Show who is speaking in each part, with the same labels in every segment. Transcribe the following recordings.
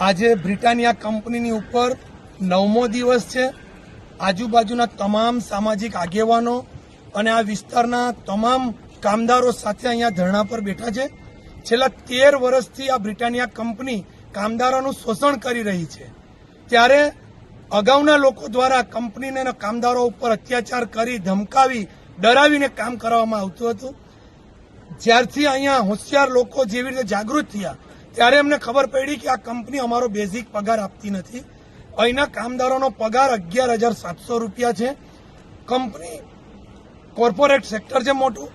Speaker 1: આજે બ્રિટાનિયા કંપનીની ઉપર નવમો દિવસ છે. આજુબાજુના તમામ સામાજિક આગેવાનો અને આ વિસ્તારના તમામ કામદારો સાથે અહીંયા ધરણા પર બેઠા છે. છેલ્લા તેર વર્ષથી આ બ્રિટાનિયા કંપની કામદારોનું શોષણ કરી રહી છે. ત્યારે અગાઉના લોકો દ્વારા કંપનીને કામદારો ઉપર અત્યાચાર કરી, ધમકાવી, ડરાવીને કામ કરવામાં આવતું હતું. જ્યારથી અહીંયા હોશિયાર લોકો જેવી રીતે જાગૃત થયા ત્યારે અમને ખબર પડી કે આ કંપની અમારો બેઝિક પગાર આપતી નથી. અહીંના કામદારોનો પગાર અગિયાર હજાર સાતસો રૂપિયા છે. કંપની કોર્પોરેટ સેક્ટર છે મોટું.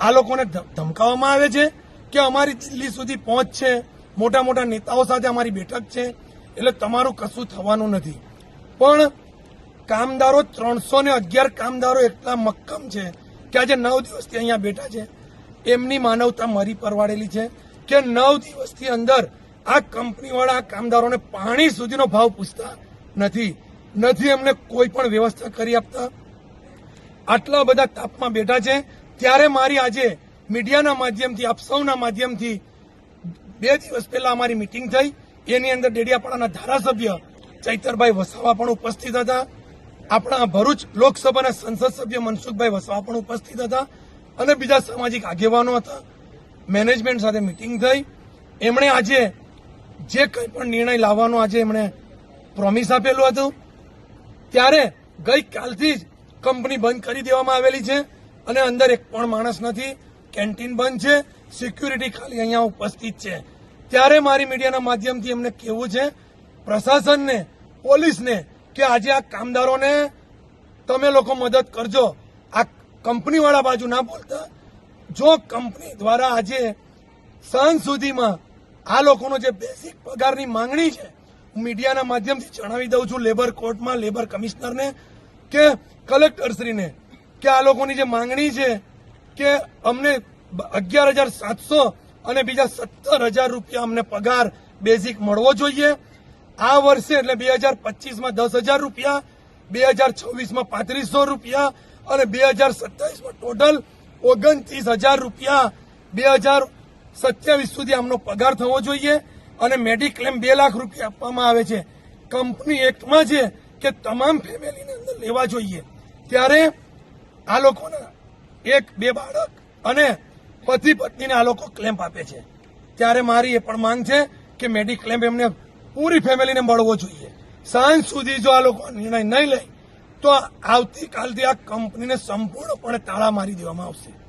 Speaker 1: આ લોકોને ધમકાવવામાં આવે છે કે અમારી દિલ્હી સુધી પહોંચ છે. મોટા મોટા નેતાઓ સાથે અમારી બેઠક છે. એટલે તમારું કશું થવાનું નથી. પણ કામદારો ત્રણસો ને અગિયાર કામદારો એટલા મક્કમ છે કે આજે નવ દિવસથી અહીંયા બેઠા છે. એમની માનવતા મરી પરવાડેલી છે. કે નવ દિવસથી અંદર આ કંપનીવાળા કામદારોને પાણી સુધીનો ભાવ પૂછતા નથી. નથી એમને કોઈ પણ વ્યવસ્થા કરી આપતા. આટલા બધા તાપમાં બેઠા છે. ત્યારે મારી આજે મીડિયાના માધ્યમથી, આપ સૌના માધ્યમથી બે દિવસ પહેલા અમારી મિટિંગ થઈ. એની અંદર ડેડિયાપાડાના ધારાસભ્ય ચૈતરભાઈ વસાવા પણ ઉપસ્થિત હતા. આપણા ભરૂચ લોકસભાના સંસદ સભ્ય મનસુખભાઈ વસાવા પણ ઉપસ્થિત હતા. અને બીજા સામાજિક આગેવાનો હતા. મેનેજમેન્ટ સાથે મિટિંગ થઈ. એમણે આજે જે કંઈ પણ નિર્ણય લાવવાનો આજે એમણે પ્રોમિસ આપેલું હતું. ત્યારે ગઈકાલથી જ કંપની બંધ કરી દેવામાં આવેલી છે અને અંદર એક પણ માણસ નથી. કેન્ટીન બંધ છે. સિક્યુરિટી ખાલી અહીંયા ઉપસ્થિત છે. ત્યારે મારી મીડિયાના માધ્યમથી એમને કહેવું છે, પ્રશાસનને, પોલીસને કે આજે આ કામદારોને તમે લોકો મદદ કરજો. આ કંપનીવાળા બાજુ ના બોલતા. જો કંપની દ્વારા આજે સાંજ સુધીમાં આ લોકોનો જે બેઝિક પગારની માંગણી છે, હું મીડિયાના માધ્યમથી જણાવી દઉં છું લેબર કોર્ટમાં લેબર કમિશનરને કે કલેક્ટરશ્રીને કે આ લોકોની જે માંગણી છે કે અમને અગિયાર હજાર સાતસો અને બીજા સત્તર હજાર રૂપિયા અમને પગાર બેઝિક મળવો જોઈએ. આ વર્ષે એટલે બે હજાર પચીસમાં દસ હજાર રૂપિયા, બે હજાર છવ્વીસમાં પાંત્રીસો રૂપિયા અને બે હજાર સત્તાવીસમાં ટોટલ ઓગણત્રીસ હજાર રૂપિયા બે હજાર સત્યાવીસ સુધી આમનો પગાર થવો જોઈએ અને મેડિક્લેમ બે લાખ રૂપિયા આપવામાં આવે છે. કંપની એક્ટમાં છે કે તમામ ફેમિલીને અંદર લેવા જોઈએ. ત્યારે આ લોકોના એક, બે બાળક અને પતિ પત્નીને આ લોકો ક્લેમ્પ આપે છે. ત્યારે મારી એ પણ માંગ છે કે મેડિક્લેમ એમને પૂરી ફેમિલીને મળવો જોઈએ. સાંજ સુધી જો આ લોકો નિર્ણય નહીં લે તો આવતીકાલથી આ કંપનીને સંપૂર્ણપણે તાળા મારી દેવામાં આવશે.